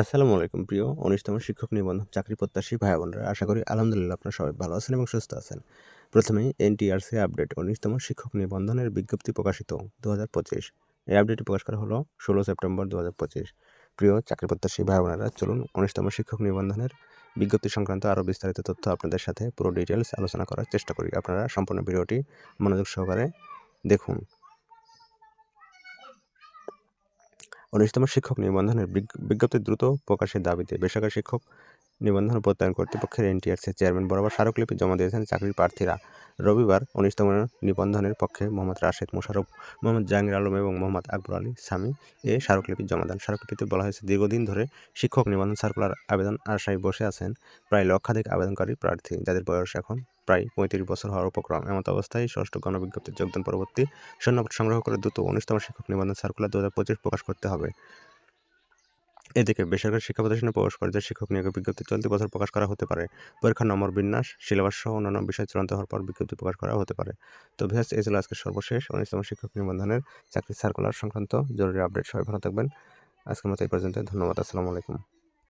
আসসালামু আলাইকুম প্রিয় উনিশতম শিক্ষক নিবন্ধন চাকরি প্রত্যাশী ভাই বোনরা, আশা করি আলহামদুলিল্লাহ আপনারা সবাই ভালো আছেন এবং সুস্থ আছেন। প্রথমেই এনটিআরসি আপডেট উনিশতম শিক্ষক নিবন্ধনের বিজ্ঞপ্তি প্রকাশিত দু হাজার পঁচিশ। এই আপডেটটি প্রকাশ করা হলো ষোলো সেপ্টেম্বর দু হাজার পঁচিশ। প্রিয় চাকরি প্রত্যাশী ভাই বোনেরা, চলুন উনিশতম শিক্ষক নিবন্ধনের বিজ্ঞপ্তি সংক্রান্ত আরও বিস্তারিত তথ্য আপনাদের সাথে পুরো ডিটেলস আলোচনা করার চেষ্টা করি। আপনারা সম্পূর্ণ ভিডিওটি মনোযোগ সহকারে দেখুন। উনিশতম শিক্ষক নিবন্ধনের বিজ্ঞ- বিজ্ঞপ্তি দ্রুত প্রকাশের দাবিতে বেসরকারি শিক্ষক নিবন্ধন প্রত্যয়ন কর্তৃপক্ষের এনটিআরসি চেয়ারম্যান বরাবর স্মারকলিপি জমা দিয়েছেন চাকরির প্রার্থীরা। রবিবার উনিশতম নিবন্ধনের পক্ষে মোহাম্মদ রাশেদ মোশারফ মোহাম্মদ জাহাঙ্গীর আলম এবং মোহাম্মদ আকবর আলী স্বামী এ স্মারকলিপি জমা দেন। স্মারকলিপিতে বলা হয়েছে, দীর্ঘদিন ধরে শিক্ষক নিবন্ধন সার্কুলার আবেদন আশায় বসে আছেন প্রায় লক্ষাধিক আবেদনকারী প্রার্থী, যাদের বয়স এখন প্রায় পঁয়ত্রিশ বছর হওয়ার উপক্রম। এমত অবস্থায় ষষ্ঠ গণবিজ্ঞপ্তির যোগদান পরবর্তী সৈন্যপদ সংগ্রহ করে দ্রুত উনিশতম শিক্ষক নিবন্ধন সার্কুলার দু হাজার পঁচিশ প্রকাশ করতে হবে। এদিকে বেসরকারি শিক্ষা প্রতিষ্ঠানে প্রবেশ পর্যায়ে শিক্ষক নিয়োগের বিজ্ঞপ্তি চলতি বছর প্রকাশ করা হতে পারে। পরীক্ষার নম্বর বিন্যাস, সিলেবাস সহ অন্যান্য বিষয় চূড়ান্ত হওয়ার পর বিজ্ঞপ্তি প্রকাশ করা হতে পারে। তো ভিএস এই ছিল আজকের সর্বশেষ উনিশতম শিক্ষক নিবন্ধনের চাকরি সার্কুলার সংক্রান্ত জরুরি আপডেট। সবাই ভালো থাকবেন। আজকের মতো এই পর্যন্ত ধন্যবাদ। আসসালামু আলাইকুম।